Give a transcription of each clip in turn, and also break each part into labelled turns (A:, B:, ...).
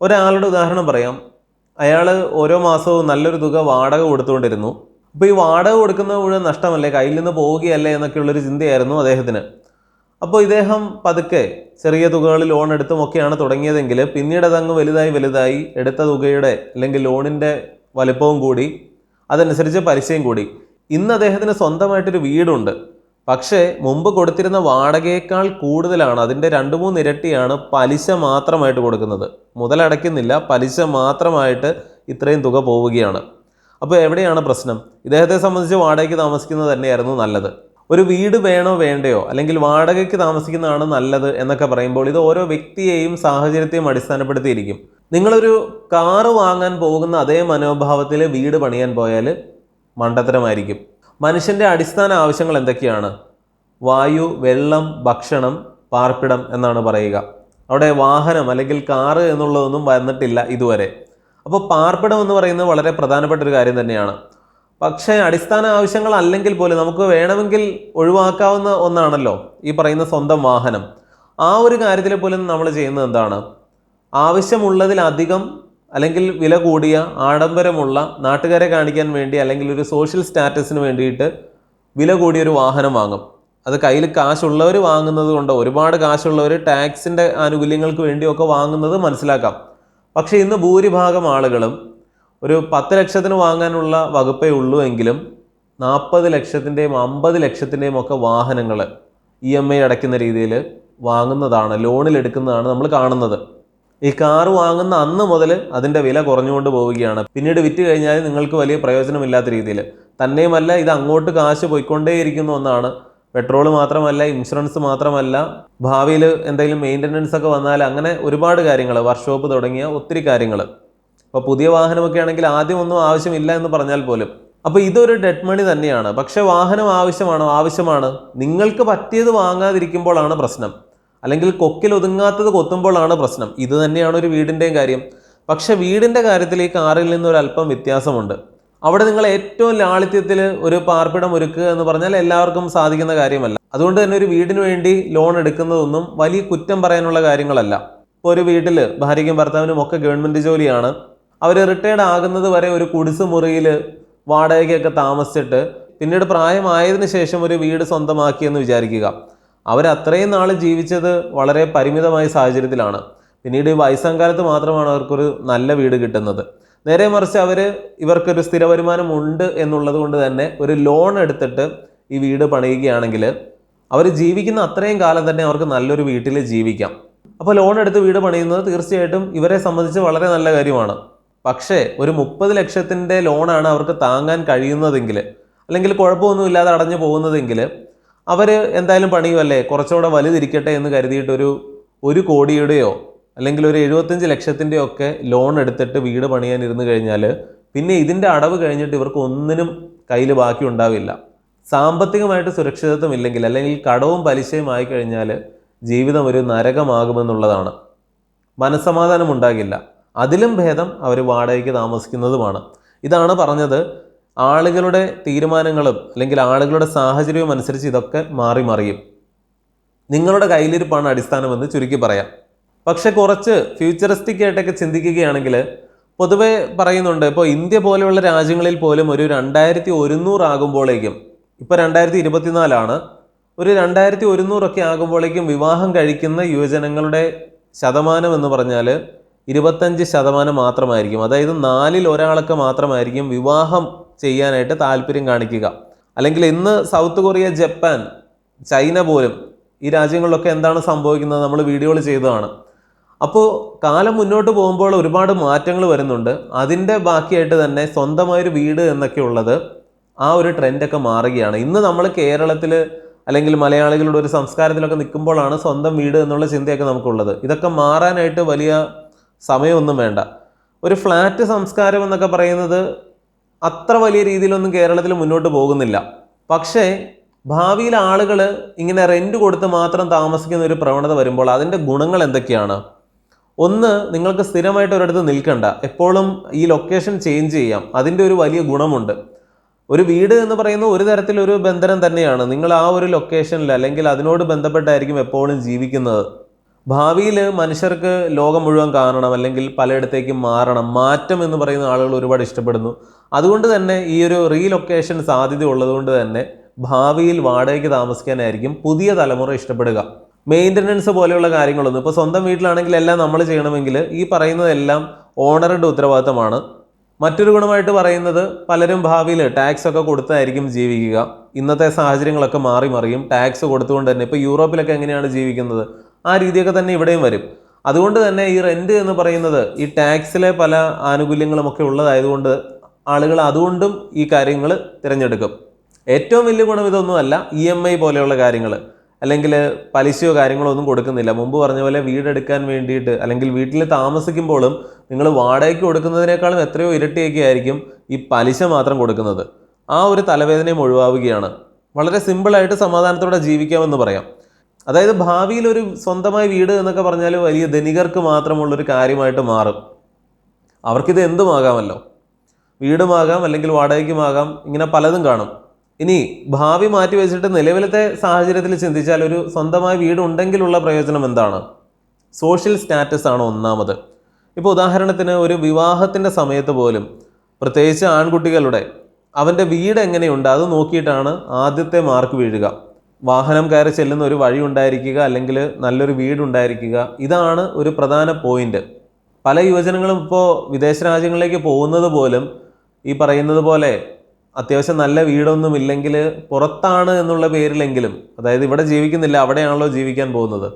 A: ഒരാളുടെ ഉദാഹരണം പറയാം. അയാൾ ഓരോ മാസവും നല്ലൊരു തുക വാടക കൊടുത്തുകൊണ്ടിരുന്നു. അപ്പോൾ ഈ വാടക കൊടുക്കുന്ന മുഴുവൻ നഷ്ടമല്ലേ? കയ്യിൽ നിന്ന് പോവുകയല്ലേ എന്നൊക്കെയുള്ളൊരു ചിന്തയായിരുന്നു അദ്ദേഹത്തിന്. അപ്പോൾ ഇദ്ദേഹം പതുക്കെ ചെറിയ തുകകളിൽ ലോൺ എടുത്തുമൊക്കെയാണ് തുടങ്ങിയതെങ്കിൽ പിന്നീട് അതങ്ങ് വലുതായി വലുതായി എടുത്ത തുകയുടെ അല്ലെങ്കിൽ ലോണിന്റെ വലിപ്പവും കൂടി അതനുസരിച്ച് പലിശയും കൂടി. ഇന്ന് അദ്ദേഹത്തിന് സ്വന്തമായിട്ടൊരു വീടുണ്ട്. പക്ഷേ മുമ്പ് കൊടുത്തിരുന്ന വാടകയേക്കാൾ കൂടുതലാണ് അതിന്റെ രണ്ട് മൂന്ന് ഇരട്ടിയാണ് പലിശ മാത്രമായിട്ട് കൊടുക്കുന്നത്. മുതലടയ്ക്കുന്നില്ല പലിശ മാത്രമായിട്ട് ഇത്രയും തുക പോവുകയാണ്. അപ്പോൾ എവിടെയാണ് പ്രശ്നം? ഇദ്ദേഹത്തെ സംബന്ധിച്ച് വാടകയ്ക്ക് താമസിക്കുന്നത് തന്നെയായിരുന്നു നല്ലത്. ഒരു വീട് വേണോ വേണ്ടയോ? അല്ലെങ്കിൽ വാടകയ്ക്ക് താമസിക്കുന്നതാണ് നല്ലത് എന്നൊക്കെ പറയുമ്പോൾ ഇത് ഓരോ വ്യക്തിയെയും സാഹചര്യത്തെയും അടിസ്ഥാനപ്പെടുത്തിയിരിക്കും. നിങ്ങളൊരു കാറ് വാങ്ങാൻ പോകുന്ന അതേ മനോഭാവത്തിൽ വീട് പണിയാൻ പോയാൽ മണ്ടത്തരമായിരിക്കും. മനുഷ്യന്റെ അടിസ്ഥാന ആവശ്യങ്ങൾ എന്തൊക്കെയാണ്? വായു വെള്ളം ഭക്ഷണം പാർപ്പിടം എന്നാണ് പറയുക. അവിടെ വാഹനം അല്ലെങ്കിൽ കാറ് എന്നുള്ളതൊന്നും വന്നിട്ടില്ല ഇതുവരെ. അപ്പോൾ പാർപ്പിടം എന്ന് പറയുന്നത് വളരെ പ്രധാനപ്പെട്ട ഒരു കാര്യം തന്നെയാണ്. പക്ഷേ അടിസ്ഥാന ആവശ്യങ്ങൾ അല്ലെങ്കിൽ പോലും നമുക്ക് വേണമെങ്കിൽ ഒഴിവാക്കാവുന്ന ഒന്നാണല്ലോ ഈ പറയുന്ന സ്വന്തം വാഹനം. ആ ഒരു കാര്യത്തിൽ പോലും നമ്മൾ ചെയ്യുന്നത് എന്താണ്? ആവശ്യമുള്ളതിലധികം അല്ലെങ്കിൽ വില കൂടിയ ആഡംബരമുള്ള നാട്ടുകാരെ കാണിക്കാൻ വേണ്ടി അല്ലെങ്കിൽ ഒരു സോഷ്യൽ സ്റ്റാറ്റസിന് വേണ്ടിയിട്ട് വില കൂടിയ ഒരു വാഹനം വാങ്ങും. അത് കയ്യിൽ കാശുള്ളവർ വാങ്ങുന്നത് കൊണ്ട് ഒരുപാട് കാശുള്ളവർ ടാക്സിന്റെ ആനുകൂല്യങ്ങൾക്ക് വേണ്ടിയൊക്കെ വാങ്ങുന്നത് മനസ്സിലാക്കാം. പക്ഷേ ഇന്ന് ഭൂരിഭാഗം ആളുകളും ഒരു പത്ത് ലക്ഷത്തിന് വാങ്ങാനുള്ള വകുപ്പേ ഉള്ളൂ എങ്കിലും നാൽപ്പത് ലക്ഷത്തിന്റെയും അമ്പത് ലക്ഷത്തിന്റെയും ഒക്കെ വാഹനങ്ങൾ ഇ എം ഐ അടയ്ക്കുന്ന രീതിയിൽ വാങ്ങുന്നതാണ് ലോണിൽ എടുക്കുന്നതാണ് നമ്മൾ കാണുന്നത്. ഈ കാർ വാങ്ങുന്ന അന്ന് മുതൽ അതിന്റെ വില കുറഞ്ഞുകൊണ്ട് പോവുകയാണ്. പിന്നീട് വിറ്റ് കഴിഞ്ഞാൽ നിങ്ങൾക്ക് വലിയ പ്രയോജനമില്ലാത്ത രീതിയിൽ. തന്നെയുമല്ല ഇത് അങ്ങോട്ട് കാശ് പോയിക്കൊണ്ടേയിരിക്കുന്ന ഒന്നാണ് പെട്രോൾ മാത്രമല്ല ഇൻഷുറൻസ് മാത്രമല്ല ഭാവിയിൽ എന്തെങ്കിലും മെയിന്റനൻസ് ഒക്കെ വന്നാൽ അങ്ങനെ ഒരുപാട് കാര്യങ്ങൾ വർക്ക്ഷോപ്പ് തുടങ്ങിയ ഒത്തിരി കാര്യങ്ങൾ. അപ്പോൾ പുതിയ വാഹനമൊക്കെ ആണെങ്കിൽ ആദ്യം ഒന്നും ആവശ്യമില്ല എന്ന് പറഞ്ഞാൽ പോലും. അപ്പോൾ ഇതൊരു ഡെഡ് മണി തന്നെയാണ്. പക്ഷേ വാഹനം ആവശ്യമാണോ? ആവശ്യമാണ്. നിങ്ങൾക്ക് പറ്റിയത് വാങ്ങാതിരിക്കുമ്പോഴാണ് പ്രശ്നം. അല്ലെങ്കിൽ കൊക്കിൽ ഒതുങ്ങാത്തത് കൊത്തുമ്പോഴാണ് പ്രശ്നം. ഇത് തന്നെയാണ് ഒരു വീടിന്റെയും കാര്യം. പക്ഷെ വീടിന്റെ കാര്യത്തിൽ ഈ കാറിൽ നിന്നൊരല്പം വ്യത്യാസമുണ്ട്. അവിടെ നിങ്ങൾ ഏറ്റവും ലാളിത്യത്തിൽ ഒരു പാർപ്പിടം ഒരുക്കുക എന്ന് പറഞ്ഞാൽ എല്ലാവർക്കും സാധിക്കുന്ന കാര്യമല്ല. അതുകൊണ്ട് തന്നെ ഒരു വീടിന് വേണ്ടി ലോൺ എടുക്കുന്നതൊന്നും വലിയ കുറ്റം പറയാനുള്ള കാര്യങ്ങളല്ല. ഇപ്പോൾ ഒരു വീട്ടിൽ ഭാര്യയ്ക്കും ഭർത്താവിനും ഒക്കെ ഗവൺമെന്റ് ജോലിയാണ്. അവർ റിട്ടയർഡ് ആകുന്നത് വരെ ഒരു കുടിസ് മുറിയിൽ വാടകയ്ക്കൊക്കെ താമസിച്ചിട്ട് പിന്നീട് പ്രായമായതിനു ശേഷം ഒരു വീട് സ്വന്തമാക്കിയെന്ന് വിചാരിക്കുക. അവർ അത്രയും നാൾ ജീവിച്ചത് വളരെ പരിമിതമായ സാഹചര്യത്തിലാണ്. പിന്നീട് ഈ വയസ്സാം കാലത്ത് മാത്രമാണ് അവർക്കൊരു നല്ല വീട് കിട്ടുന്നത്. നേരെ മറിച്ച് അവർ ഇവർക്കൊരു സ്ഥിര വരുമാനം ഉണ്ട് എന്നുള്ളത് കൊണ്ട് തന്നെ ഒരു ലോൺ എടുത്തിട്ട് ഈ വീട് പണിയുകയാണെങ്കിൽ അവർ ജീവിക്കുന്ന അത്രയും കാലം തന്നെ അവർക്ക് നല്ലൊരു വീട്ടിൽ ജീവിക്കാം. അപ്പോൾ ലോൺ എടുത്ത് വീട് പണിയുന്നത് തീർച്ചയായിട്ടും ഇവരെ സംബന്ധിച്ച് വളരെ നല്ല കാര്യമാണ്. പക്ഷേ ഒരു മുപ്പത് ലക്ഷത്തിന്റെ ലോണാണ് അവർക്ക് താങ്ങാൻ കഴിയുന്നതെങ്കിൽ അല്ലെങ്കിൽ കുഴപ്പമൊന്നുമില്ലാതെ അടഞ്ഞു പോകുന്നതെങ്കിൽ അവർ എന്തായാലും പണിയുമല്ലേ? കുറച്ചുകൂടെ വലുതിരിക്കട്ടെ എന്ന് കരുതിയിട്ട് ഒരു ഒരു കോടിയുടെയോ അല്ലെങ്കിൽ ഒരു എഴുപത്തഞ്ച് ലക്ഷത്തിന്റെയോ ഒക്കെ ലോൺ എടുത്തിട്ട് വീട് പണിയാൻ ഇരുന്ന് കഴിഞ്ഞാൽ പിന്നെ ഇതിന്റെ അടവ് കഴിഞ്ഞിട്ട് ഇവർക്ക് ഒന്നിനും കയ്യിൽ ബാക്കി ഉണ്ടാവില്ല. സാമ്പത്തികമായിട്ട് സുരക്ഷിതത്വം ഇല്ലെങ്കിൽ അല്ലെങ്കിൽ കടവും പലിശയും ആയി കഴിഞ്ഞാൽ ജീവിതം ഒരു നരകമാകുമെന്നുള്ളതാണ്. മനസ്സമാധാനം ഉണ്ടാകില്ല. അതിലും ഭേദം അവർ വാടകയ്ക്ക് താമസിക്കുന്നതുമാണ്. ഇതാണ് പറഞ്ഞത് ആളുകളുടെ തീരുമാനങ്ങളും അല്ലെങ്കിൽ ആളുകളുടെ സാഹചര്യവും അനുസരിച്ച് ഇതൊക്കെ മാറി മറിയും. നിങ്ങളുടെ കയ്യിലിരിപ്പാണ് അടിസ്ഥാനമെന്ന് ചുരുക്കി പറയാം. പക്ഷെ കുറച്ച് ഫ്യൂച്ചറിസ്റ്റിക് ആയിട്ടൊക്കെ ചിന്തിക്കുകയാണെങ്കിൽ പൊതുവേ പറയുന്നുണ്ട് ഇപ്പോൾ ഇന്ത്യ പോലെയുള്ള രാജ്യങ്ങളിൽ പോലും ഒരു രണ്ടായിരത്തി ഒരുന്നൂറ് ആകുമ്പോഴേക്കും ഇപ്പോൾ രണ്ടായിരത്തി ഇരുപത്തിനാലാണ് ഒരു രണ്ടായിരത്തി ഒരുന്നൂറൊക്കെ ആകുമ്പോഴേക്കും വിവാഹം കഴിക്കുന്ന യുവജനങ്ങളുടെ ശതമാനം എന്ന് പറഞ്ഞാൽ ഇരുപത്തഞ്ച് ശതമാനം മാത്രമായിരിക്കും. അതായത് നാലിൽ ഒരാളൊക്കെ മാത്രമായിരിക്കും വിവാഹം ചെയ്യാനായിട്ട് താല്പര്യം കാണിക്കുക. അല്ലെങ്കിൽ ഇന്ന് സൗത്ത് കൊറിയ ജപ്പാൻ ചൈന പോലും ഈ രാജ്യങ്ങളിലൊക്കെ എന്താണ് സംഭവിക്കുന്നത് നമ്മൾ വീഡിയോകൾ ചെയ്തതാണ്. അപ്പോൾ കാലം മുന്നോട്ട് പോകുമ്പോൾ ഒരുപാട് മാറ്റങ്ങൾ വരുന്നുണ്ട്. അതിന്റെ ബാക്കിയായിട്ട് തന്നെ സ്വന്തമായൊരു വീട് എന്നൊക്കെ ഉള്ളത് ആ ഒരു ട്രെൻഡൊക്കെ മാറുകയാണ്. ഇന്ന് നമ്മൾ കേരളത്തിൽ അല്ലെങ്കിൽ മലയാളികളുടെ ഒരു സംസ്കാരത്തിലൊക്കെ നിൽക്കുമ്പോഴാണ് സ്വന്തം വീട് എന്നുള്ള ചിന്തയൊക്കെ നമുക്കുള്ളത്. ഇതൊക്കെ മാറാനായിട്ട് വലിയ സമയമൊന്നും വേണ്ട. ഒരു ഫ്ലാറ്റ് സംസ്കാരം എന്നൊക്കെ പറയുന്നത് അത്ര വലിയ രീതിയിലൊന്നും കേരളത്തിൽ മുന്നോട്ട് പോകുന്നില്ല. പക്ഷേ ഭാവിയിൽ ആളുകൾ ഇങ്ങനെ റെന്റ് കൊടുത്ത് മാത്രം താമസിക്കുന്ന ഒരു പ്രവണത വരുമ്പോൾ അതിന്റെ ഗുണങ്ങൾ എന്തൊക്കെയാണ്? ഒന്ന് നിങ്ങൾക്ക് സ്ഥിരമായിട്ട് ഒരിടത്ത് നിൽക്കണ്ട. എപ്പോഴും ഈ ലൊക്കേഷൻ ചേഞ്ച് ചെയ്യാം. അതിന്റെ ഒരു വലിയ ഗുണമുണ്ട്. ഒരു വീട് എന്ന് പറയുന്ന ഒരു തരത്തിലൊരു ബന്ധനം തന്നെയാണ്. നിങ്ങൾ ആ ഒരു ലൊക്കേഷനിൽ അല്ലെങ്കിൽ അതിനോട് ബന്ധപ്പെട്ടായിരിക്കും എപ്പോഴും ജീവിക്കുന്നത്. ഭാവിയിൽ മനുഷ്യർക്ക് ലോകം മുഴുവൻ കാണണം അല്ലെങ്കിൽ പലയിടത്തേക്കും മാറണം. മാറ്റം എന്ന് പറയുന്ന ആളുകൾ ഒരുപാട് ഇഷ്ടപ്പെടുന്നു. അതുകൊണ്ട് തന്നെ ഈ ഒരു റീലൊക്കേഷൻ സാധ്യത ഉള്ളതുകൊണ്ട് തന്നെ ഭാവിയിൽ വാടകയ്ക്ക് താമസിക്കാനായിരിക്കും പുതിയ തലമുറ ഇഷ്ടപ്പെടുക. മെയിന്റനൻസ് പോലെയുള്ള കാര്യങ്ങളൊന്നും. ഇപ്പോൾ സ്വന്തം വീട്ടിലാണെങ്കിൽ എല്ലാം നമ്മൾ ചെയ്യണമെങ്കിൽ ഈ പറയുന്നതെല്ലാം ഓണറുടെ ഉത്തരവാദിത്തമാണ്. മറ്റൊരു ഗുണമായിട്ട് പറയുന്നത് പലരും ഭാവിയിൽ ടാക്സ് ഒക്കെ കൊടുത്തായിരിക്കും ജീവിക്കുക. ഇന്നത്തെ സാഹചര്യങ്ങളൊക്കെ മാറി മറിയും. ടാക്സ് കൊടുത്തുകൊണ്ട് തന്നെ ഇപ്പോൾ യൂറോപ്പിലൊക്കെ എങ്ങനെയാണ് ജീവിക്കുന്നത്? ആ രീതിയൊക്കെ തന്നെ ഇവിടെയും വരും. അതുകൊണ്ട് തന്നെ ഈ റെന്റ് എന്ന് പറയുന്നത് ഈ ടാക്സിലെ പല ആനുകൂല്യങ്ങളുമൊക്കെ ഉള്ളതായതുകൊണ്ട് ആളുകൾ അതുകൊണ്ടും ഈ കാര്യങ്ങൾ തിരഞ്ഞെടുക്കും. ഏറ്റവും വലിയ ഗുണം ഇതൊന്നുമല്ല ഇ എം ഐ പോലെയുള്ള കാര്യങ്ങൾ. അല്ലെങ്കിൽ പലിശയോ കാര്യങ്ങളോ ഒന്നും കൊടുക്കുന്നില്ല. മുമ്പ് പറഞ്ഞ പോലെ വീടെടുക്കാൻ വേണ്ടിയിട്ട് അല്ലെങ്കിൽ വീട്ടിൽ താമസിക്കുമ്പോഴും നിങ്ങൾ വാടകയ്ക്ക് കൊടുക്കുന്നതിനേക്കാളും എത്രയോ ഇരട്ടിയൊക്കെ ആയിരിക്കും ഈ പലിശ മാത്രം കൊടുക്കുന്നത്. ആ ഒരു തലവേദനയും ഒഴിവാവുകയാണ്. വളരെ സിമ്പിളായിട്ട് സമാധാനത്തോടെ ജീവിക്കാമെന്ന് പറയാം. അതായത് ഭാവിയിൽ ഒരു സ്വന്തമായി വീട് എന്നൊക്കെ പറഞ്ഞാൽ വലിയ ധനികർക്ക് മാത്രമുള്ളൊരു കാര്യമായിട്ട് മാറും. അവർക്കിത് എന്തുമാകാമല്ലോ? വീടുമാകാം അല്ലെങ്കിൽ വാടകയ്ക്കുമാകാം ഇങ്ങനെ പലതും കാണും. ഇനി ഭാവി മാറ്റി വെച്ചിട്ട് നിലവിലത്തെ സാഹചര്യത്തിൽ ചിന്തിച്ചാൽ ഒരു സ്വന്തമായ വീടുണ്ടെങ്കിലുള്ള പ്രയോജനം എന്താണ്? സോഷ്യൽ സ്റ്റാറ്റസ് ആണ് ഒന്നാമത്. ഇപ്പോൾ ഉദാഹരണത്തിന് ഒരു വിവാഹത്തിന്റെ സമയത്ത് പോലും പ്രത്യേകിച്ച് ആൺകുട്ടികളുടെ അവന്റെ വീട് എങ്ങനെയുണ്ട്? അത് നോക്കിയിട്ടാണ് ആദ്യത്തെ മാർക്ക് വീഴുക. വാഹനം കയറി ചെല്ലുന്ന ഒരു വഴി ഉണ്ടായിരിക്കുക അല്ലെങ്കിൽ നല്ലൊരു വീടുണ്ടായിരിക്കുക ഇതാണ് ഒരു പ്രധാന പോയിന്റ്. പല യുവജനങ്ങളും ഇപ്പോൾ വിദേശ രാജ്യങ്ങളിലേക്ക് പോകുന്നത് പോലും ഈ പറയുന്നത് പോലെ അത്യാവശ്യം നല്ല വീടൊന്നും ഇല്ലെങ്കിൽ പുറത്താണ് എന്നുള്ള പേരിലെങ്കിലും അതായത് ഇവിടെ ജീവിക്കുന്നില്ല അവിടെയാണല്ലോ ജീവിക്കാൻ പോകുന്നത്.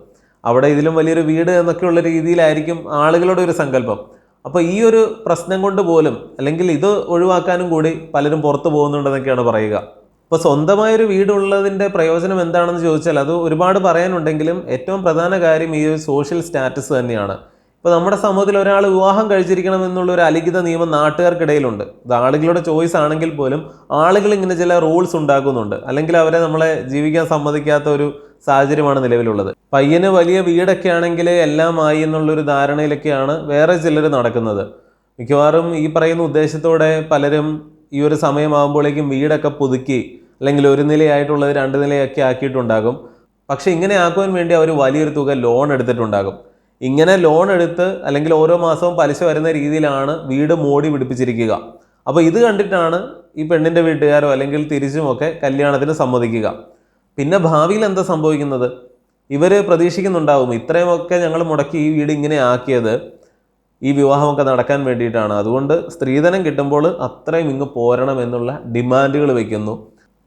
A: അവിടെ ഇതിലും വലിയൊരു വീട് എന്നൊക്കെയുള്ള രീതിയിലായിരിക്കും ആളുകളുടെ ഒരു സങ്കല്പം. അപ്പോൾ ഈ ഒരു പ്രശ്നം കൊണ്ട് പോലും അല്ലെങ്കിൽ ഇത് ഒഴിവാക്കാനും കൂടി പലരും പുറത്തു പോകുന്നുണ്ടെന്നൊക്കെയാണ് പറയുക. ഇപ്പോൾ സ്വന്തമായൊരു വീടുള്ളതിന്റെ പ്രയോജനം എന്താണെന്ന് ചോദിച്ചാൽ അത് ഒരുപാട് പറയാനുണ്ടെങ്കിലും ഏറ്റവും പ്രധാന കാര്യം ഈ ഒരു സോഷ്യൽ സ്റ്റാറ്റസ് തന്നെയാണ്. ഇപ്പോൾ നമ്മുടെ സമൂഹത്തിൽ ഒരാൾ വിവാഹം കഴിച്ചിരിക്കണം എന്നുള്ള ഒരു അലിഖിത നിയമം നാട്ടുകാർക്കിടയിലുണ്ട്. ഇത് ആളുകളുടെ ചോയ്സ് ആണെങ്കിൽ പോലും ആളുകൾ ഇങ്ങനെ ചില റൂൾസ് ഉണ്ടാക്കുന്നുണ്ട്. അല്ലെങ്കിൽ അവരെ നമ്മളെ ജീവിക്കാൻ സമ്മതിക്കാത്ത ഒരു സാഹചര്യമാണ് നിലവിലുള്ളത്. പയ്യന് വലിയ വീടൊക്കെ ആണെങ്കിൽ എല്ലാം ആയി എന്നുള്ളൊരു ധാരണയിലൊക്കെയാണ് വേറെ ചിലർ നടക്കുന്നത്. മിക്കവാറും ഈ പറയുന്ന ഉദ്ദേശത്തോടെ പലരും ഈ ഒരു സമയമാകുമ്പോഴേക്കും വീടൊക്കെ പുതുക്കി അല്ലെങ്കിൽ ഒരു നിലയായിട്ടുള്ളത് രണ്ട് നിലയൊക്കെ ആക്കിയിട്ടുണ്ടാകും. പക്ഷേ ഇങ്ങനെ ആക്കുവാൻ വേണ്ടി അവർ വലിയൊരു തുക ലോൺ എടുത്തിട്ടുണ്ടാകും. ഇങ്ങനെ ലോൺ എടുത്ത് അല്ലെങ്കിൽ ഓരോ മാസവും പലിശ വരുന്ന രീതിയിലാണ് വീട് മോടി പിടിപ്പിച്ചിരിക്കുക. അപ്പോൾ ഇത് കണ്ടിട്ടാണ് ഈ പെണ്ണിന്റെ വീട്ടുകാരോ അല്ലെങ്കിൽ തിരിച്ചുമൊക്കെ കല്യാണത്തിന് സമ്മതിക്കുക. പിന്നെ ഭാവിയിൽ എന്താ സംഭവിക്കുന്നത്? ഇവർ പ്രതീക്ഷിക്കുന്നുണ്ടാവും ഇത്രയുമൊക്കെ ഞങ്ങൾ മുടക്കി ഈ വീട് ഇങ്ങനെ ആക്കിയത് ഈ വിവാഹമൊക്കെ നടക്കാൻ വേണ്ടിയിട്ടാണ്. അതുകൊണ്ട് സ്ത്രീധനം കിട്ടുമ്പോൾ അത്രയും ഇങ്ങ് പോരണം എന്നുള്ള ഡിമാൻഡുകൾ വയ്ക്കുന്നു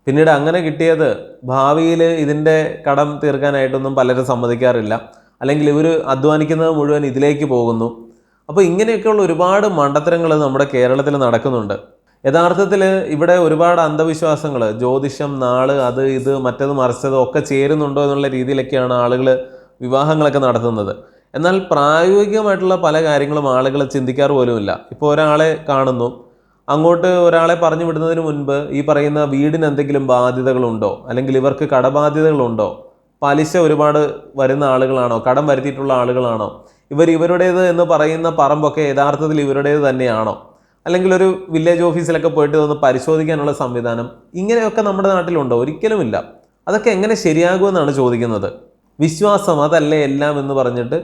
A: പിന്നീട് അങ്ങനെ കിട്ടിയത് ഭാവിയിൽ ഇതിന്റെ കടം തീർക്കാനായിട്ടൊന്നും പലരും സമ്മതിക്കാറില്ല. അല്ലെങ്കിൽ ഇവർ അധ്വാനിക്കുന്നത് മുഴുവൻ ഇതിലേക്ക് പോകുന്നു. അപ്പോൾ ഇങ്ങനെയൊക്കെയുള്ള ഒരുപാട് മണ്ടത്തരങ്ങൾ നമ്മുടെ കേരളത്തിൽ നടക്കുന്നുണ്ട്. യഥാർത്ഥത്തിൽ ഇവിടെ ഒരുപാട് അന്ധവിശ്വാസങ്ങൾ ജ്യോതിഷം നാൾ അത് ഇത് മറ്റത് മറിച്ചത് ഒക്കെ ചേരുന്നുണ്ടോ എന്നുള്ള രീതിയിലൊക്കെയാണ് ആളുകൾ വിവാഹങ്ങളൊക്കെ നടത്തുന്നത്. എന്നാൽ പ്രായോഗികമായിട്ടുള്ള പല കാര്യങ്ങളും ആളുകൾ ചിന്തിക്കാറ് പോലുമില്ല ഇപ്പോൾ ഒരാളെ കാണുന്നു. അങ്ങോട്ട് ഒരാളെ പറഞ്ഞു വിടുന്നതിന് മുൻപ് ഈ പറയുന്ന വീടിന് എന്തെങ്കിലും ബാധ്യതകളുണ്ടോ? അല്ലെങ്കിൽ ഇവർക്ക് കടബാധ്യതകളുണ്ടോ? പലിശ ഒരുപാട് വരുന്ന ആളുകളാണോ? കടം വരുത്തിയിട്ടുള്ള ആളുകളാണോ? ഇവർ ഇവരുടേത് എന്ന് പറയുന്ന പറമ്പൊക്കെ യഥാർത്ഥത്തിൽ ഇവരുടേത് തന്നെയാണോ? അല്ലെങ്കിൽ ഒരു വില്ലേജ് ഓഫീസിലൊക്കെ പോയിട്ട് ഒന്ന് പരിശോധിക്കാനുള്ള സംവിധാനം ഇങ്ങനെയൊക്കെ നമ്മുടെ നാട്ടിലുണ്ടോ? ഒരിക്കലുമില്ല. അതൊക്കെ എങ്ങനെ ശരിയാകുമെന്നാണ് ചോദിക്കുന്നത്. വിശ്വാസം അതല്ലേ എല്ലാം എന്ന് പറഞ്ഞിട്ട്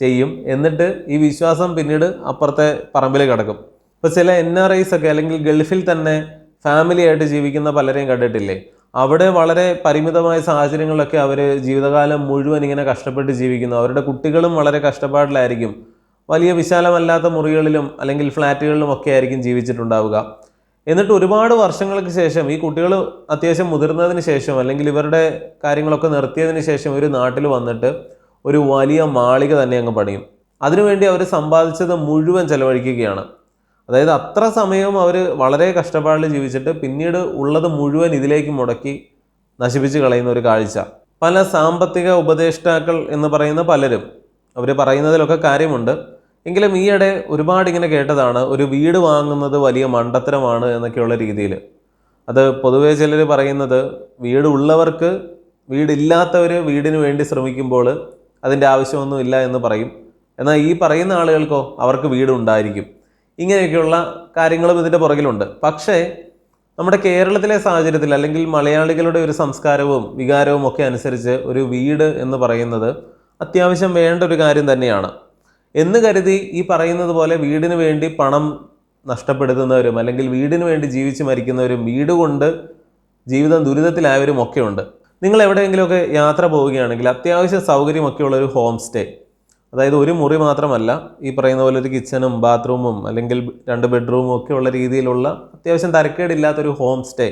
A: ചെയ്യും. എന്നിട്ട് ഈ വിശ്വാസം പിന്നീട് അപ്പുറത്തെ പറമ്പിൽ കിടക്കും. ഇപ്പോൾ ചില എൻ ആർ ഐസ് ഒക്കെ അല്ലെങ്കിൽ ഗൾഫിൽ തന്നെ ഫാമിലി ആയിട്ട് ജീവിക്കുന്ന പലരെയും കണ്ടിട്ടില്ലേ? അവിടെ വളരെ പരിമിതമായ സാഹചര്യങ്ങളിലൊക്കെ അവർ ജീവിതകാലം മുഴുവൻ ഇങ്ങനെ കഷ്ടപ്പെട്ട് ജീവിക്കുന്നു. അവരുടെ കുട്ടികളും വളരെ കഷ്ടപ്പാടിലായിരിക്കും. വലിയ വിശാലമല്ലാത്ത മുറികളിലും അല്ലെങ്കിൽ ഫ്ലാറ്റുകളിലും ഒക്കെ ആയിരിക്കും ജീവിച്ചിട്ടുണ്ടാവുക. എന്നിട്ട് ഒരുപാട് വർഷങ്ങൾക്ക് ശേഷം ഈ കുട്ടികൾ അത്യാവശ്യം മുതിർന്നതിന് ശേഷം അല്ലെങ്കിൽ ഇവരുടെ കാര്യങ്ങളൊക്കെ നിർത്തിയതിന് ശേഷം ഒരു നാട്ടിൽ വന്നിട്ട് ഒരു വലിയ മാളിക തന്നെ അങ്ങ് പണിയും. അതിനുവേണ്ടി അവർ സമ്പാദിച്ചത് മുഴുവൻ ചെലവഴിക്കുകയാണ്. അതായത് അത്ര സമയം അവർ വളരെ കഷ്ടപ്പാടിൽ ജീവിച്ചിട്ട് പിന്നീട് ഉള്ളത് മുഴുവൻ ഇതിലേക്ക് മുടക്കി നശിപ്പിച്ച് കളയുന്ന ഒരു കാഴ്ച. പല സാമ്പത്തിക ഉപദേഷ്ടാക്കൾ എന്ന് പറയുന്ന പലരും അവർ പറയുന്നതിലൊക്കെ കാര്യമുണ്ട്. എങ്കിലും ഈയിടെ ഒരുപാട് ഇങ്ങനെ കേട്ടതാണ് ഒരു വീട് വാങ്ങുന്നത് വലിയ മണ്ടത്തരമാണ് എന്നൊക്കെയുള്ള രീതിയിൽ അത് പൊതുവേ ചിലർ പറയുന്നത് വീട് ഉള്ളവർക്ക് വീടില്ലാത്തവർ വീടിന് വേണ്ടി ശ്രമിക്കുമ്പോൾ അതിന്റെ ആവശ്യമൊന്നുമില്ല എന്ന് പറയും. എന്നാൽ ഈ പറയുന്ന ആളുകൾക്കോ അവർക്ക് വീടുണ്ടായിരിക്കും ഇങ്ങനെയൊക്കെയുള്ള കാര്യങ്ങളും ഇതിന്റെ പുറകിലുണ്ട്. പക്ഷേ നമ്മുടെ കേരളത്തിലെ സാഹചര്യത്തിൽ അല്ലെങ്കിൽ മലയാളികളുടെ ഒരു സംസ്കാരവും വികാരവും ഒക്കെ അനുസരിച്ച് ഒരു വീട് എന്ന് പറയുന്നത് അത്യാവശ്യം വേണ്ട ഒരു കാര്യം തന്നെയാണ്. എന്ന് കരുതി ഈ പറയുന്നത് പോലെ വീടിന് വേണ്ടി പണം നഷ്ടപ്പെടുത്തുന്നവരും അല്ലെങ്കിൽ വീടിന് വേണ്ടി ജീവിച്ച് മരിക്കുന്നവരും വീട് കൊണ്ട് ജീവിതം ദുരിതത്തിലായവരും ഒക്കെ ഉണ്ട്. നിങ്ങൾ എവിടെയെങ്കിലുമൊക്കെ യാത്ര പോവുകയാണെങ്കിൽ അത്യാവശ്യ സൗകര്യമൊക്കെയുള്ള ഒരു ഹോം സ്റ്റേ അതായത് ഒരു മുറി മാത്രമല്ല ഈ പറയുന്ന പോലെ ഒരു കിച്ചണും ബാത്റൂമും അല്ലെങ്കിൽ രണ്ട് ബെഡ്റൂമും ഒക്കെ ഉള്ള രീതിയിലുള്ള അത്യാവശ്യം തരക്കേടില്ലാത്തൊരു ഹോം സ്റ്റേ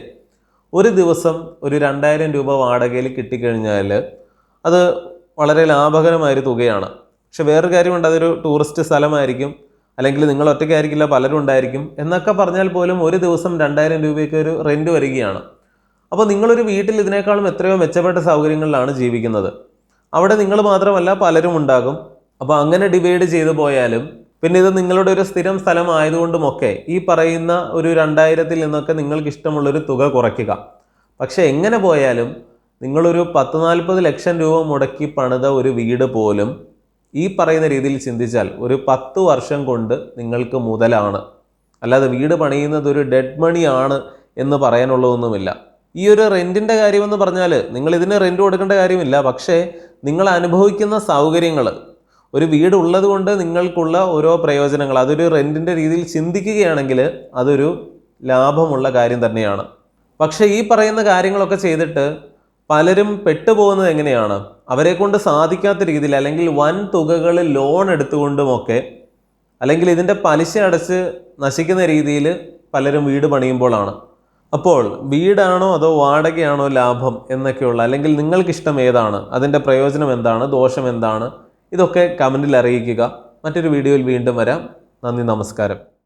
A: ഒരു ദിവസം ഒരു രണ്ടായിരം രൂപ വാടകയിൽ കിട്ടിക്കഴിഞ്ഞാൽ അത് വളരെ ലാഭകരമായൊരു തുകയാണ്. പക്ഷെ വേറൊരു കാര്യമുണ്ട് അതൊരു ടൂറിസ്റ്റ് സ്ഥലമായിരിക്കും അല്ലെങ്കിൽ നിങ്ങൾ ഒറ്റയ്ക്കായിരിക്കില്ല പലരും ഉണ്ടായിരിക്കും എന്നൊക്കെ പറഞ്ഞാൽ പോലും ഒരു ദിവസം രണ്ടായിരം രൂപയ്ക്ക് ഒരു റെന്റ് വരികയാണ്. അപ്പോൾ നിങ്ങളൊരു വീട്ടിൽ ഇതിനേക്കാളും എത്രയോ മെച്ചപ്പെട്ട സൗകര്യങ്ങളിലാണ് ജീവിക്കുന്നത്. അവിടെ നിങ്ങൾ മാത്രമല്ല പലരും ഉണ്ടാകും. അപ്പോൾ അങ്ങനെ ഡിവൈഡ് ചെയ്തു പോയാലും പിന്നെ ഇത് നിങ്ങളുടെ ഒരു സ്ഥിരം സ്ഥലമായതുകൊണ്ടുമൊക്കെ ഈ പറയുന്ന ഒരു രണ്ടായിരത്തിൽ നിന്നൊക്കെ നിങ്ങൾക്ക് ഇഷ്ടമുള്ളൊരു തുക കുറയ്ക്കുക. പക്ഷേ എങ്ങനെ പോയാലും നിങ്ങളൊരു പത്ത് നാൽപ്പത് ലക്ഷം രൂപ മുടക്കി പണിത ഒരു വീട് പോലും ഈ പറയുന്ന രീതിയിൽ ചിന്തിച്ചാൽ ഒരു പത്ത് വർഷം കൊണ്ട് നിങ്ങൾക്ക് മുതലാണ്. അല്ലാതെ വീട് പണിയുന്നത് ഒരു ഡെഡ് മണി ആണ് എന്ന് പറയാനുള്ളതൊന്നുമില്ല. ഈ ഒരു റെന്റിന്റെ കാര്യമെന്ന് പറഞ്ഞാൽ നിങ്ങൾ ഇതിന് റെന്റ് കൊടുക്കേണ്ട കാര്യമില്ല. പക്ഷേ നിങ്ങൾ അനുഭവിക്കുന്ന സൗകര്യങ്ങൾ ഒരു വീട് ഉള്ളത് കൊണ്ട് നിങ്ങൾക്കുള്ള ഓരോ പ്രയോജനങ്ങൾ അതൊരു റെന്റിന്റെ രീതിയിൽ ചിന്തിക്കുകയാണെങ്കിൽ അതൊരു ലാഭമുള്ള കാര്യം തന്നെയാണ്. പക്ഷേ ഈ പറയുന്ന കാര്യങ്ങളൊക്കെ ചെയ്തിട്ട് പലരും പെട്ടുപോകുന്നത് എങ്ങനെയാണ്? അവരെ കൊണ്ട് സാധിക്കാത്ത രീതിയിൽ അല്ലെങ്കിൽ വൻ തുകകൾ ലോൺ എടുത്തുകൊണ്ടുമൊക്കെ അല്ലെങ്കിൽ ഇതിന്റെ പലിശ അടച്ച് നശിക്കുന്ന രീതിയിൽ പലരും വീട് പണിയുമ്പോഴാണ്. അപ്പോൾ വീടാണോ അതോ വാടകയാണോ ലാഭം എന്നൊക്കെയുള്ള അല്ലെങ്കിൽ നിങ്ങൾക്കിഷ്ടം ഏതാണ്? അതിന്റെ പ്രയോജനം എന്താണ്? ദോഷം എന്താണ്? ഇതൊക്കെ കമന്റിൽ അറിയിക്കുക. മറ്റൊരു വീഡിയോയിൽ വീണ്ടും വരാം. നന്ദി നമസ്കാരം.